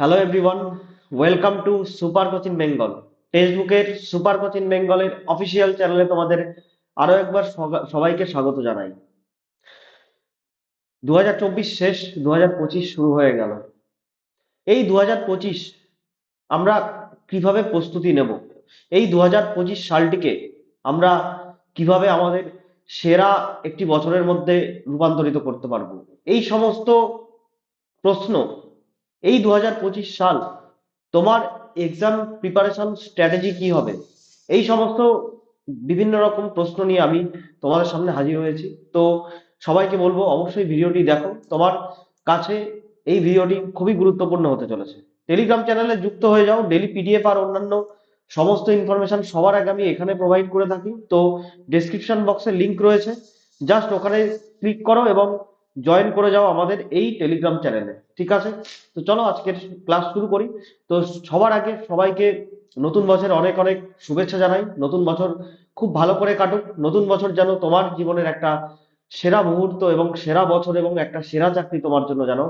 Hello everyone welcome to super coaching Bengal text বুকের super coaching বেঙ্গলের official চ্যানেলে তোমাদের আরও একবার সবাইকে স্বাগত জানাই। দু হাজার চব্বিশ শেষ দু হাজার পঁচিশ শুরু হয়ে গেল। এই দু হাজার পঁচিশ আমরা কীভাবে প্রস্তুতি নেব? এই দু হাজার পঁচিশ সালটিকে আমরা কীভাবে আমাদের সেরা একটি বছরের মধ্যে রূপান্তরিত করতে পারব? এই সমস্ত প্রশ্ন এই দু হাজার পঁচিশ সাল তোমার এক্সাম প্রিপারেশন স্ট্র্যাটেজি কি হবে? এই সমস্ত বিভিন্ন রকম প্রশ্ন নিয়ে আমি তোমাদের সামনে হাজির হয়েছি। তো সবাইকে বলব, অবশ্যই ভিডিওটি দেখো। তোমার কাছে এই ভিডিওটি খুবই গুরুত্বপূর্ণ হতে চলেছে। টেলিগ্রাম চ্যানেলে যুক্ত হয়ে যাও ডেলি পিডিএফ আর অন্যান্য সমস্ত ইনফরমেশন সবার আগে আমি এখানে প্রোভাইড করে থাকি। তো ডেসক্রিপশন বক্সে লিংক রয়েছে। জাস্ট ওখানে ক্লিক করো এবং জয়েন করে যাও আমাদের এই টেলিগ্রাম চ্যানেলে ঠিক আছে? তো চলো আজকের ক্লাস শুরু করি। তো সবার আগে সবাইকে নতুন বছর অনেক অনেক শুভেচ্ছা জানাই। নতুন বছর খুব ভালো করে কাটুক। নতুন বছর যেন তোমার জীবনের একটা সেরা মুহূর্ত এবং সেরা বছর এবং একটা সেরা চাকরি তোমার জন্য যেন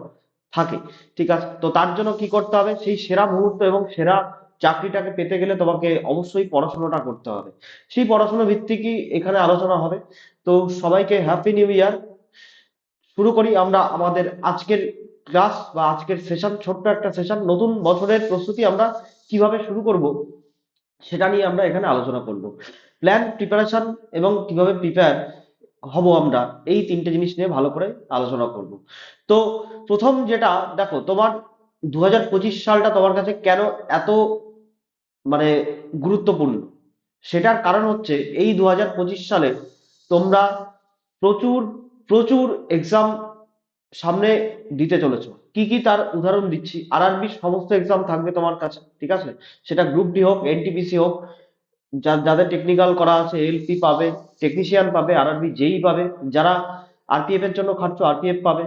থাকে, ঠিক আছে? তো তার জন্য কি করতে হবে? সেই সেরা মুহূর্ত এবং সেরা চাকরিটাকে পেতে গেলে তোমাকে অবশ্যই পড়াশোনাটা করতে হবে। সেই পড়াশোনা ভিত্তিকই এখানে আলোচনা হবে। তো সবাইকে হ্যাপি নিউ ইয়ার শুরু করি আমরা আমাদের আজকের ক্লাস বা আজকের সেশন ছোট্ট একটা সেশন নতুন বছরের প্রস্তুতি আমরা কীভাবে শুরু করব সেটা নিয়ে আমরা এখানে আলোচনা করব। প্ল্যান প্রিপারেশন এবং কীভাবে প্রিপেয়ার হব আমরা, এই তিনটে জিনিস নিয়ে ভালো করে আলোচনা করব। তো প্রথম যেটা, দেখো তোমার দু হাজার পঁচিশ সালটা তোমার কাছে কেন এত মানে গুরুত্বপূর্ণ? সেটার কারণ হচ্ছে এই দু হাজার পঁচিশ সালে তোমরা প্রচুর প্রচুর এক্সাম সামনে দিতে চলেছো। কি কি তার উদাহরণ দিচ্ছি? আরআরবি সমস্ত এক্সাম থাকবে তোমার কাছে, ঠিক আছে? সেটা গ্রুপ ডি হোক এনটিপিসি হোক যাদের টেকনিক্যাল করা আছে এলপি পাবে টেকনিশিয়ান পাবে আর আরআরবি জেই পাবে, যারা আরপিএফ এর জন্য খাটছো আরপিএফ পাবে।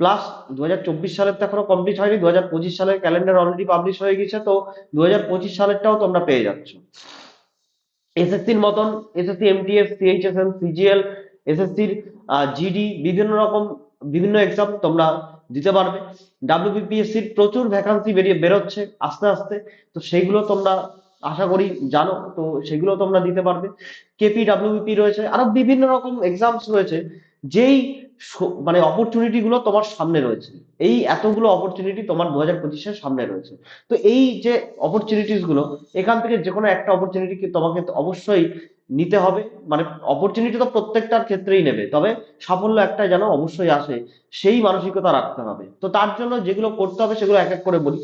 প্লাস দু হাজার চব্বিশ সালের তো এখনও কমপ্লিট হয়নি দু হাজার পঁচিশ সালের ক্যালেন্ডার অলরেডি পাবলিশ হয়ে গেছে, তো দু হাজার পঁচিশ সালেরটাও তোমরা পেয়ে যাচ্ছ। এসএসসির মতন এসএসসি এমটিএস সিএইচএসএল সিজিএল এসএসসির জিডি বিভিন্ন রকম, বিভিন্ন এক্সাম তোমরা দিতে পারবে। ডাব্লিউবিপিএসসির প্রচুর ভ্যাকান্সি বেরিয়ে বেরোচ্ছে আস্তে আস্তে। তো সেইগুলো তোমরা আশা করি জানো, তো সেগুলো তোমরা দিতে পারবে। কেপি ডাব্লিউবিপি রয়েছে, আরও বিভিন্ন রকম এক্সামস রয়েছে। যেই মানে অপরচুনিটি গুলো তোমার সামনে রয়েছে, এই এতগুলো অপরচুনিটি তোমার দু হাজার পঁচিশের সামনে রয়েছে। তো এই যে অপরচুনিটিসগুলো, এখান থেকে যে কোনো একটা অপরচুনিটি তোমাকে অবশ্যই নিতে হবে। মানে অপরচুনিটি তো প্রত্যেকটার ক্ষেত্রেই নেবে, তবে সাফল্য একটা যেন অবশ্যই আসে, সেই মানসিকতা রাখতে হবে। তো তার জন্য যেগুলো করতে হবে সেগুলো এক এক করে বলি।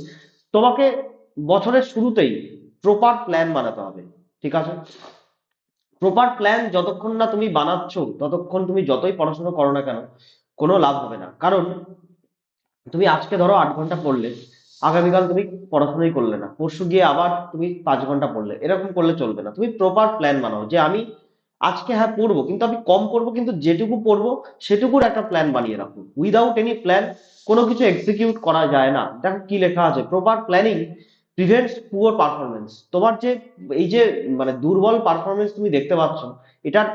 তোমাকে বছরের শুরুতেই প্রপার প্ল্যান বানাতে হবে, ঠিক আছে? প্রপার প্ল্যান যতক্ষণ না তুমি বানাচ্ছ, ততক্ষণ তুমি যতই পড়াশোনা করো না কেন, কোনো লাভ হবে না। কারণ তুমি আজকে ধরো আট ঘণ্টা পড়লে, আগামীকাল তুমি পড়াশোনাই করলে না। পরশু গিয়ে আবার তুমি পাঁচ ঘণ্টা পড়লে, এরকম করলে চলবে না। তুমি প্রপার প্ল্যান বানাও যে আমি আজকে হ্যাঁ পড়ব, কিন্তু আমি কম পড়ব, কিন্তু যেটুকু পড়ব, সেটুকুর একটা প্ল্যান বানিয়ে রাখো উইদাউট এনি প্ল্যান কোনো কিছু এক্সিকিউট করা যায় না। দেখো কি লেখা আছে proper planning prevents poor performance তোমার যে, এই যে মানে দুর্বল পারফরমেন্স তুমি দেখতে পাচ্ছ, এটার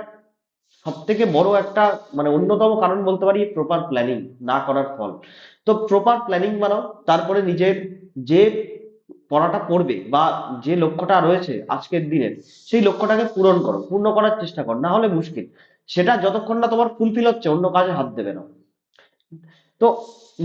সব থেকে বড় একটা মানে অন্যতম কারণ বলতে পারি প্রপার প্ল্যানিং না করার ফল। তো প্রপার প্ল্যানিং বানাও, তারপরে নিজের যে পড়াটা পড়বে বা যে লক্ষ্যটা রয়েছে আজকের দিনের সেই লক্ষ্যটাকে পূরণ করো, পূর্ণ করার চেষ্টা করো, না হলে মুশকিল। সেটা যতক্ষণ না তোমার ফুলফিল হচ্ছে, অন্য কাজে হাত দেবে না। তো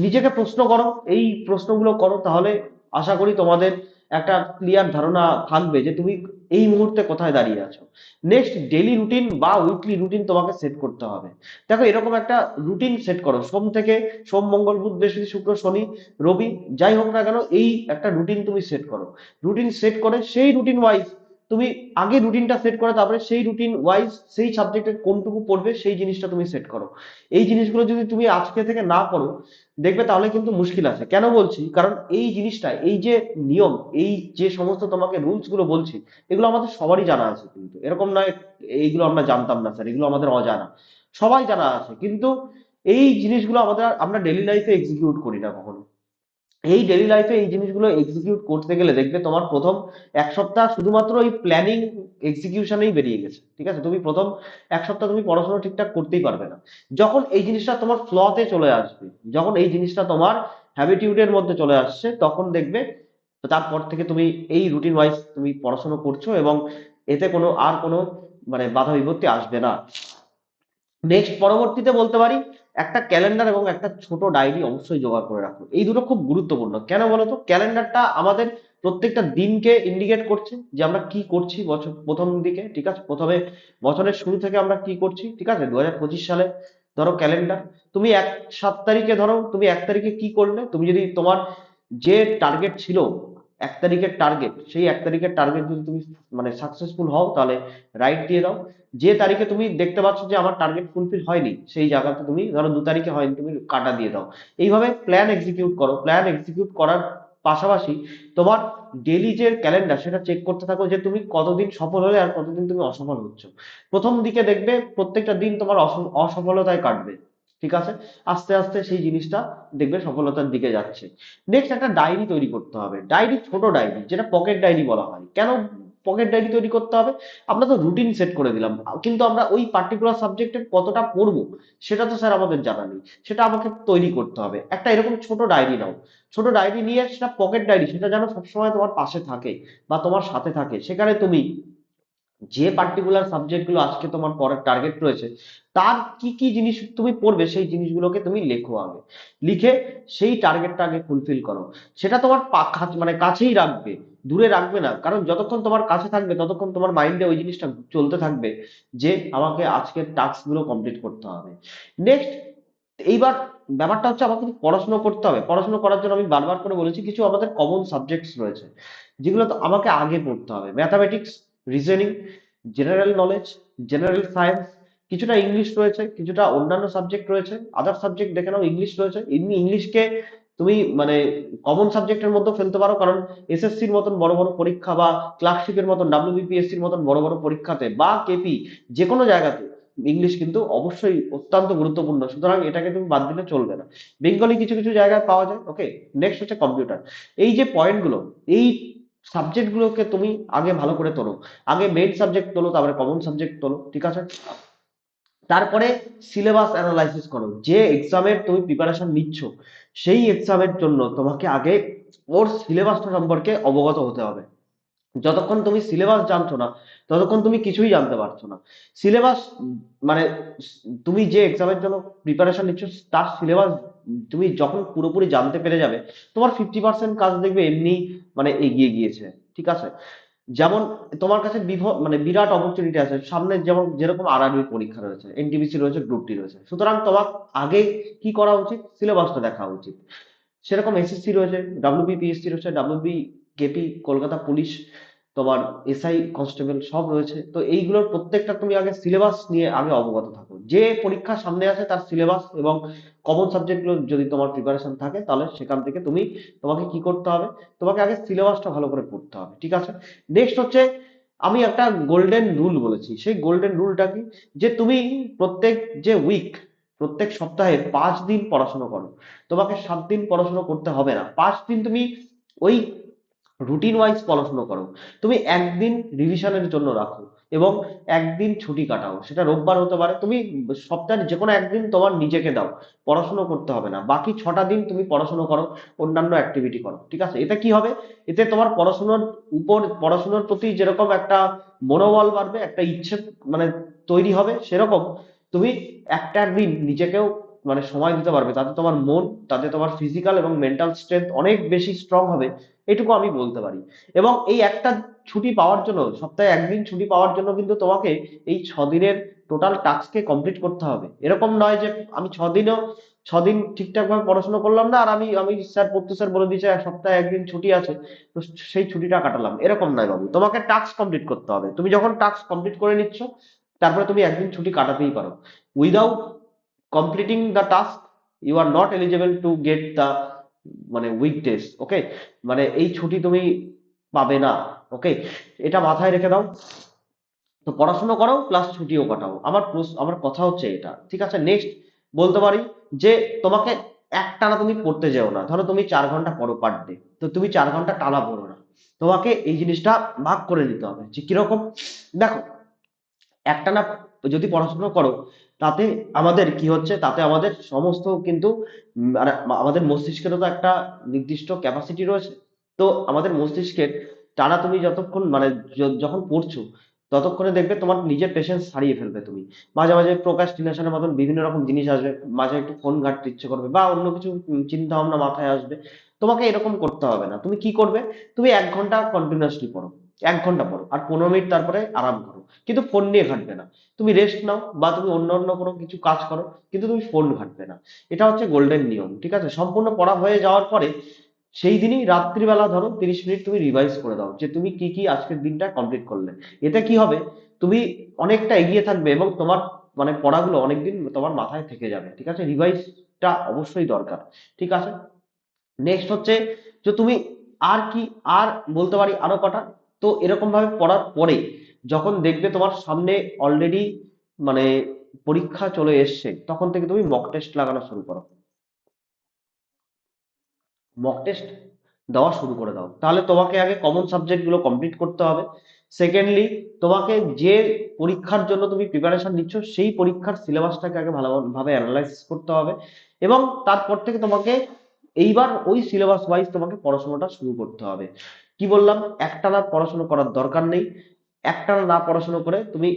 নিজেকে প্রশ্ন করো, এই প্রশ্নগুলো করো, তাহলে আশা করি তোমাদের একটা ক্লিয়ার ধারণা থাকবে যে তুমি এই মুহূর্তে কোথায় দাঁড়িয়ে আছো। নেক্সট ডেলি রুটিন বা উইকলি রুটিন তোমাকে সেট করতে হবে। দেখো, এরকম একটা রুটিন সেট করো। সোম থেকে সোম, মঙ্গল, বুধ, বৃহস্পতি, শুক্র, শনি, রবি, যাই হোক না কেন, এই একটা রুটিন তুমি সেট করো। রুটিন সেট করে সেই রুটিন ওয়াইজ তুমি আগে রুটিনটা সেট করে, তারপরে সেই রুটিন ওয়াইজ সেই সাবজেক্টের কোনটুকু পড়বে সেই জিনিসটা তুমি সেট করো। এই জিনিসগুলো যদি তুমি আজকে থেকে না করো দেখবে তাহলে কিন্তু মুশকিল আছে। কেন বলছি? কারণ এই জিনিসটা এই যে নিয়ম, এই যে সমস্ত তোমাকে রুলসগুলো বলছি, এগুলো আমাদের সবারই জানা আছে কিন্তু। এরকম নয়, এইগুলো আমরা জানতাম না স্যার এগুলো আমাদের অজানা। সবাই জানা আছে, কিন্তু এই জিনিসগুলো আমাদের, আমরা ডেলি লাইফে এক্সিকিউট করি না কখনো। এই ডেলি লাইফে এই জিনিসগুলো এক্সিকিউট করতে গেলে দেখবে তোমার প্রথম এক সপ্তাহ শুধুমাত্র এই প্ল্যানিং এক্সিকিউশনেই বেরিয়ে গেছে, ঠিক আছে? তুমি প্রথম এক সপ্তাহ তুমি পড়াশোনা ঠিকঠাক করতেই পারবে না। যখন এই জিনিসটা তোমার ফ্লতে চলে আসবে, যখন এই জিনিসটা তোমার হ্যাবিটিউডের মধ্যে চলে আসছে, তখন দেখবে তারপর থেকে তুমি এই রুটিন ওয়াইজ তুমি পড়াশোনা করছ এবং এতে কোনো আর কোনো মানে বাধা বিপত্তি আসবে না। নেক্সট পরবর্তীতে বলতে পারি একটা ক্যালেন্ডার এবং একটা ছোট ডায়েরি অবশ্যই জোগাড় করে রাখো এই দুটো খুব গুরুত্বপূর্ণ। কেন বলতো? ক্যালেন্ডারটা আমাদের প্রত্যেকটা দিনকে ইন্ডিকেট করছে যে আমরা কি করছি বছর, প্রথম দিকে, ঠিক আছে? প্রথমে বছরের শুরু থেকে আমরা কি করছি, ঠিক আছে? দু হাজার পঁচিশ সালে ধরো ক্যালেন্ডার। তুমি এক সাত তারিখে ধরো, তুমি এক তারিখে কি করলে? তুমি যদি তোমার যে টার্গেট ছিল এক তারিখের টার্গেট সেই এক তারিখের টার্গেট যদি তুমি মানে সাকসেসফুল হও, তাহলে রাইট দিয়ে দাও। যে তারিখে তুমি দেখতে পাচ্ছ যে আমার টার্গেট ফুলফিল হয়নি, সেই জায়গাতে তুমি ধরো দু তারিখে হয়নি, তুমি কাটা দিয়ে দাও। এইভাবে প্ল্যান এক্সিকিউট করো। প্ল্যান এক্সিকিউট করার পাশাপাশি তোমার ডেলি যে ক্যালেন্ডার সেটা চেক করতে থাকো যে তুমি কতদিন সফল হলে আর কতদিন তুমি অসফল হচ্ছ। প্রথম দিকে দেখবে প্রত্যেকটা দিন তোমার অস- অসফলতায় কাটবে। ঠিক আছে? আস্তে আস্তে সেই জিনিসটা দেখবে সফলতার দিকে যাচ্ছে। নেক্সট একটা ডায়েরি তৈরি করতে হবে। ডায়েরি ছোট ডায়েরি যেটা পকেট ডায়েরি বলা হয়। কেন পকেট ডায়েরি তৈরি করতে হবে? আমরা তো রুটিন সেট করে দিলাম। কিন্তু আমরা ওই পার্টিকুলার সাবজেক্টের কতটা পড়ব, সেটা তো স্যার আমাদের জানা নেই। সেটা আমাকে তৈরি করতে হবে। একটা এরকম ছোট ডায়েরি নাও। ছোট ডায়েরি নিয়ে সেটা পকেট ডায়েরি সেটা যেন সবসময় তোমার পাশে থাকে বা তোমার সাথে থাকে। সেখানে তুমি যে পার্টিকুলার সাবজেক্টগুলো আজকে তোমার পরের টার্গেট রয়েছে, তার কি কি জিনিস তুমি পড়বে সেই জিনিসগুলোকে তুমি লেখো আগে। লিখে সেই টার্গেটটা আগে ফুলফিল করো। সেটা তোমার মানে কাছেই রাখবে, দূরে রাখবে না। কারণ যতক্ষণ তোমার কাছে থাকবে, ততক্ষণ তোমার মাইন্ডে ওই জিনিসটা চলতে থাকবে যে আমাকে আজকের টাস্কগুলো কমপ্লিট করতে হবে। নেক্সট এইবার ব্যাপারটা হচ্ছে আমাকে পড়াশোনা করতে হবে। পড়াশোনা করার জন্য আমি বারবার করে বলেছি, কিছু আমাদের কমন সাবজেক্টস রয়েছে, যেগুলো তো আমাকে আগে পড়তে হবে। Mathematics reasoning general knowledge general science কিছুটা ইংলিশ রয়েছে, কিছুটা অন্যান্য সাবজেক্ট রয়েছে আদার সাবজেক্ট দেখে নাও ইংলিশ রয়েছে, এমনি ইংলিশকে তুমি মানে কমন সাবজেক্টের মধ্যে ফেলতে পারো, কারণ এসএসসির মতন বড় বড় পরীক্ষা বা ক্লার্কশিপের মতন ডাব্লিউবিপিএসসির মতন বড় বড় পরীক্ষাতে বা কেপি যে কোনো জায়গাতে ইংলিশ কিন্তু অবশ্যই অত্যন্ত গুরুত্বপূর্ণ, সুতরাং এটাকে তুমি বাদ দিলে চলবে না। বেঙ্গলি কিছু কিছু জায়গায় পাওয়া যায় ওকে নেক্সট হচ্ছে কম্পিউটার এই যে পয়েন্টগুলো এই সাবজেক্ট গুলোকে তুমি আগে ভালো করে তোলো। আগে মেইন সাবজেক্ট তোলো, তারপরে কমন সাবজেক্ট তোলো, ঠিক আছে? তারপরে সিলেবাস অ্যানালাইসিস করো। যে এক্সামের তুমি প্রিপারেশন নিচ্ছ, সেই এক্সামের জন্য তোমাকে আগে ওর সিলেবাসটা সম্পর্কে অবগত হতে হবে। যতক্ষণ তুমি সিলেবাস জানছো না, ততক্ষণ তুমি কিছুই জানতে পারছ না। সিলেবাস মানে তুমি যে এক্সামের জন্য প্রিপারেশন নিচ্ছ, তার সিলেবাস তুমি যখন পুরোপুরি জানতে পেরে যাবে, তোমার ফিফটি পার্সেন্ট কাজ দেখবে এমনি মানে এগিয়ে গিয়েছে, ঠিক আছে? যেমন তোমার কাছে মানে বিরাট অপরচুনিটি আছে, সামনে যেমন, যেরকম আরআরবি পরীক্ষা রয়েছে এনটিপিসি রয়েছে গ্রুপ ডি রয়েছে, সুতরাং তোমার আগে কি করা উচিত? সিলেবাসটা দেখা উচিত। সেরকম এসএসসি রয়েছে ডাব্লিউবিপিএসসি রয়েছে ডাব্লিউবি কেপি কলকাতা পুলিশ তোমার এসআই কনস্টেবল সব রয়েছে। তো এইগুলোর প্রত্যেকটা তুমি আগে সিলেবাস নিয়ে আগে অবগত থাকো। যে পরীক্ষা সামনে আছে তার সিলেবাস এবং কমন সাবজেক্টগুলো যদি তোমার প্রিপারেশন থাকে, তাহলে সেখান থেকে তুমি তোমাকে কি করতে হবে? তোমাকে আগে সিলেবাসটা ভালো করে পড়তে হবে, ঠিক আছে? নেক্সট হচ্ছে, আমি একটা গোল্ডেন রুল বলেছি। সেই গোল্ডেন রুলটা কি? যে তুমি প্রত্যেক যে উইক প্রত্যেক সপ্তাহে পাঁচ দিন পড়াশোনা করো। তোমাকে সাত দিন পড়াশোনা করতে হবে না। পাঁচ দিন তুমি ওই রুটিন ওয়াইজ পড়াশোনা করো। তুমি একদিন রিভিশনের জন্য রাখো এবং একদিন ছুটি কাটাও। সেটা রোববার হতে পারে। তুমি সপ্তাহে যে কোনো একদিন তোমার নিজেকে দাও। পড়াশোনা করতে হবে না। বাকি ছটা দিন তুমি পড়াশোনা করো, অন্যান্য অ্যাক্টিভিটি করো। ঠিক আছে? এতে কি হবে? এতে তোমার পড়াশোনার উপর, পড়াশোনার প্রতি যেরকম একটা মনোবল বাড়বে, একটা ইচ্ছে মানে তৈরি হবে, সেরকম তুমি একটা একদিন নিজেকেও মানে সময় দিতে পারবে, তাতে তোমার মন, তাতে তোমার ফিজিক্যাল এবং মেন্টাল স্ট্রেংথ অনেক বেশি স্ট্রং হবে, এটুকু আমি বলতে পারি। এবং এই একটা ছুটি পাওয়ার জন্য, সপ্তাহে একদিন ছুটি পাওয়ার জন্য কিন্তু তোমাকে এই ছ দিনের টোটাল টাস্ককে কমপ্লিট করতে হবে। এরকম নয় যে আমি ছ দিনও ছদিন ঠিকঠাক ভাবে পড়াশোনা করলাম না, আর আমি আমি স্যার পড়তে স্যার বলে দিয়েছে, এক সপ্তাহে একদিন ছুটি আছে, তো সেই ছুটিটা কাটালাম। এরকম নয় বাবু, তোমাকে টাস্ক কমপ্লিট করতে হবে। তুমি যখন টাস্ক কমপ্লিট করে নিচ্ছ, তারপরে তুমি একদিন ছুটি কাটাতেই পারো। Without completing the task you are not eligible to get the মানে উইকডেজ ওকে মানে এই ছুটি তুমি পাবে না ওকে এটা মাথায় রেখে দাও। তো পড়াশোনা করো প্লাস ছুটিও কাটাও। আমার আমার কথা হচ্ছে এটা, ঠিক আছে? নেক্সট বলতে পারি যে, তোমাকে একটানা তুমি পড়তে যেও না। ধরো, তুমি চার ঘণ্টা পড়ো পার ডে তো তুমি চার ঘণ্টা টানা পড়ো না। তোমাকে এই জিনিসটা ভাগ করে নিতে হবে যে, কীরকম? দেখো, একটানা যদি পড়াশোনা করো তাতে আমাদের কি হচ্ছে? তাতে আমাদের সমস্ত কিন্তু মানে আমাদের মস্তিষ্কেরও তো একটা নির্দিষ্ট ক্যাপাসিটি রয়েছে। তো আমাদের মস্তিষ্কের টানা তুমি যতক্ষণ মানে যখন পড়ছো, ততক্ষণে দেখবে তোমার নিজের পেশেন্স হারিয়ে ফেলবে তুমি। মাঝে মাঝে প্রকাশ প্রোক্রাস্টিনেশনের মতন বিভিন্ন রকম জিনিস আসবে। মাঝে একটু ফোন ঘাঁটতে ইচ্ছে করবে বা অন্য কিছু চিন্তা ভাবনা মাথায় আসবে। তোমাকে এরকম করতে হবে না। তুমি কি করবে? তুমি এক ঘণ্টা কন্টিনিউয়াসলি পড়ো। এক ঘণ্টা পড়ো আর পনেরো মিনিট তারপরে আরাম করো। কিন্তু ফোন নিয়ে ঘাঁটবে না। তুমি রেস্ট নাও বা তুমি অন্য অন্য কোনো কিছু কাজ করো, কিন্তু তুমি ফোন ঘাঁটবে না। এটা হচ্ছে গোল্ডেন নিয়ম, ঠিক আছে? সম্পূর্ণ পড়া হয়ে যাওয়ার পরে সেই দিনই রাত্রিবেলা ধরো তিরিশ মিনিট তুমি রিভাইজ করে দাও যে তুমি কি কি আজকের দিনটা কমপ্লিট করলে। এতে কি হবে? তুমি অনেকটা এগিয়ে থাকবে এবং তোমার মানে পড়াগুলো অনেকদিন তোমার মাথায় থেকে যাবে, ঠিক আছে? রিভাইজটা অবশ্যই দরকার, ঠিক আছে? নেক্সট হচ্ছে যে তুমি আর কি, আর বলতে পারি আরও কটা? তো এরকম ভাবে পড়ার পরে যখন দেখবে তোমার সামনে অলরেডি মানে পরীক্ষা চলে এসছে, তখন থেকে তুমি মক টেস্ট লাগানো শুরু করো। মক টেস্ট দেওয়া শুরু করে দাও। তাহলে তোমাকে আগে কমন সাবজেক্টগুলো কমপ্লিট করতে হবে। সেকেন্ডলি তোমাকে যে পরীক্ষার জন্য তুমি প্রিপারেশন নিচ্ছ, সেই পরীক্ষার সিলেবাসটাকে আগে ভালোভাবে অ্যানালাইসিস করতে হবে এবং তারপর থেকে তোমাকে এইবার ওই সিলেবাস ওয়াইজ তোমাকে পড়াশোনাটা শুরু করতে হবে। কি বললাম? একটানা পড়াশোনা করার দরকার নেই। একটানা না পড়াশোনা করে তুমি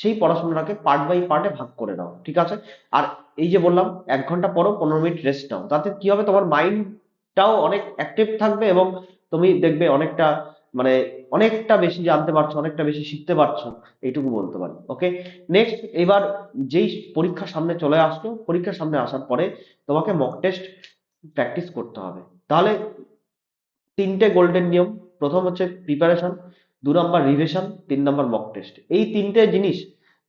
সেই পড়াশোনাটাকে পার্ট বাই পার্টে ভাগ করে নাও, ঠিক আছে? আর এই যে বললাম, এক ঘণ্টা পড়ো, পনেরো মিনিট রেস্ট নাও। তাতে কি হবে? তোমার মাইন্ডটাও অনেক অ্যাক্টিভ থাকবে এবং তুমি দেখবে অনেকটা মানে অনেকটা বেশি জানতে পারছ, অনেকটা বেশি শিখতে পারছ। এইটুকু বলতে পারি ওকে নেক্সট এবার যেই পরীক্ষা সামনে চলে আসলো, পরীক্ষার সামনে আসার পরে তোমাকে মক টেস্ট প্র্যাকটিস করতে হবে। তাহলে তিনটে গোল্ডেন নিয়ম। প্রথম হচ্ছে প্রিপারেশন দু নম্বর রিভিশন তিন নম্বর মক টেস্ট এই তিনটে জিনিস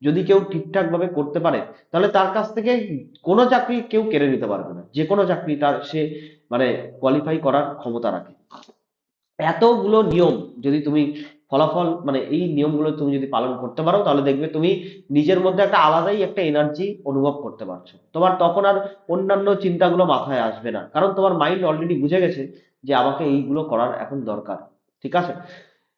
যদি কেউ ঠিকঠাক ভাবে করতে পারে, তাহলে তার কাছ থেকে কোনো চাকরি কেউ কেড়ে নিতে পারবে না। যে কোনো চাকরি তার সে মানে কোয়ালিফাই করার ক্ষমতা রাখে। এতগুলো নিয়ম যদি তুমি ফলাফল মানে এই নিয়মগুলো তুমি যদি পালন করতে পারো, তাহলে দেখবে তুমি নিজের মধ্যে একটা আলাদাই একটা এনার্জি অনুভব করতে পারছ। তোমার তখন আর অন্যান্য চিন্তাগুলো মাথায় আসবে না। কারণ তোমার মাইন্ড অলরেডি বুঝে গেছে যে আমাকে এইগুলো করার এখন দরকার, ঠিক আছে?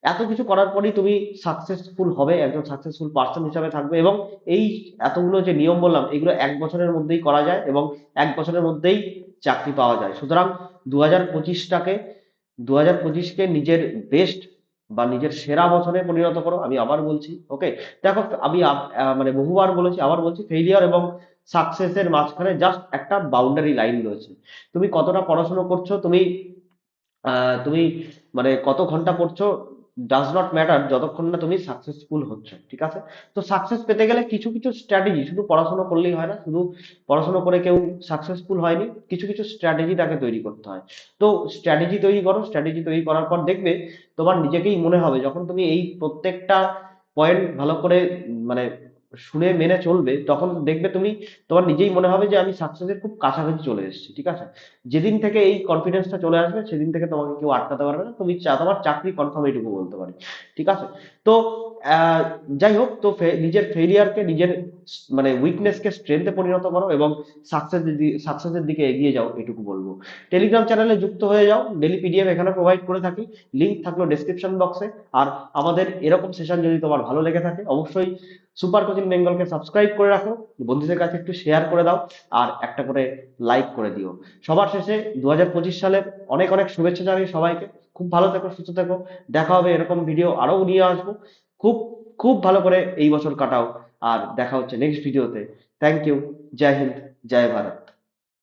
এত কিছু করার পরেই তুমি সাকসেসফুল হবে, একজন সাকসেসফুল পার্সন হিসাবে থাকবে এবং এই এতগুলো যে নিয়ম বললাম, এগুলো এক বছরের মধ্যেই করা যায় এবং এক বছরের মধ্যেই চাকরি পাওয়া যায়। সুতরাং দু হাজার পঁচিশটাকে দু হাজার পঁচিশকে নিজের বেস্ট বা নিজের সেরা বছরে পরিণত করো, আমি আবার বলছি ওকে দেখো, আমি মানে বহুবার বলেছি, আবার বলছি ফেইলিয়ার এবং সাকসেসের মাঝখানে জাস্ট একটা বাউন্ডারি লাইন রয়েছে। তুমি কতটা পড়াশোনা করছ, তুমি তুমি মানে কত ঘণ্টা পড়ছো ডাজ নট ম্যাটার যতক্ষণ না তুমি সাকসেসফুল হচ্ছ, ঠিক আছে? তো সাকসেস পেতে গেলে কিছু কিছু স্ট্র্যাটেজি শুধু পড়াশোনা করলেই হয় না, শুধু পড়াশোনা করে কেউ সাকসেসফুল হয়নি, কিছু কিছু স্ট্র্যাটেজি তাকে তৈরি করতে হয়। তো স্ট্র্যাটেজি তৈরি করো স্ট্র্যাটেজি তৈরি করার পর দেখবে তোমার নিজেকেই মনে হবে, যখন তুমি এই প্রত্যেকটা পয়েন্ট ভালো করে মানে শুনে মেনে চলবে, তখন দেখবে তুমি, তোমার নিজেই মনে হবে যে আমি সাকসেসের খুব কাছাকাছি চলে এসেছি, ঠিক আছে? যেদিন থেকে এই কনফিডেন্সটা চলে আসবে, সেদিন থেকে তোমাকে কেউ আটকাতে পারবে না, তুমি তোমার চাকরি কনফার্ম এইটুকু বলতে পারি, ঠিক আছে? তো যাই হোক, তো নিজের ফেলিয়ারকে নিজের মানে উইকনেসকে স্ট্রেংথে পরিণত করো এবং সাকসেস সাকসেসের দিকে এগিয়ে যাও এটুকু বলব। টেলিগ্রাম চ্যানেলে যুক্ত হয়ে যাও ডেলি পিডিএফ এখানে প্রোভাইড করে থাকি লিংক থাকল ডেসক্রিপশন বক্সে আর আমাদের এরকম সেশন যদি তোমার ভালো লেগে থাকে, অবশ্যই সুপার কোচিং বেঙ্গলকে সাবস্ক্রাইব করে রাখো, বন্ধুদের কাছে একটু শেয়ার করে দাও, আর একটা করে লাইক করে দিও। সবার শেষে দু সালের অনেক অনেক শুভেচ্ছা জানাই সবাইকে। খুব ভালো থেকো, সুস্থ থেকো। দেখা হবে এরকম ভিডিও আরও নিয়ে আসব। খুব খুব ভালো করে এই বছর কাটাও। আর দেখা হচ্ছে নেক্সট ভিডিওতে থ্যাংক ইউ জয় হিন্দ জয় ভারত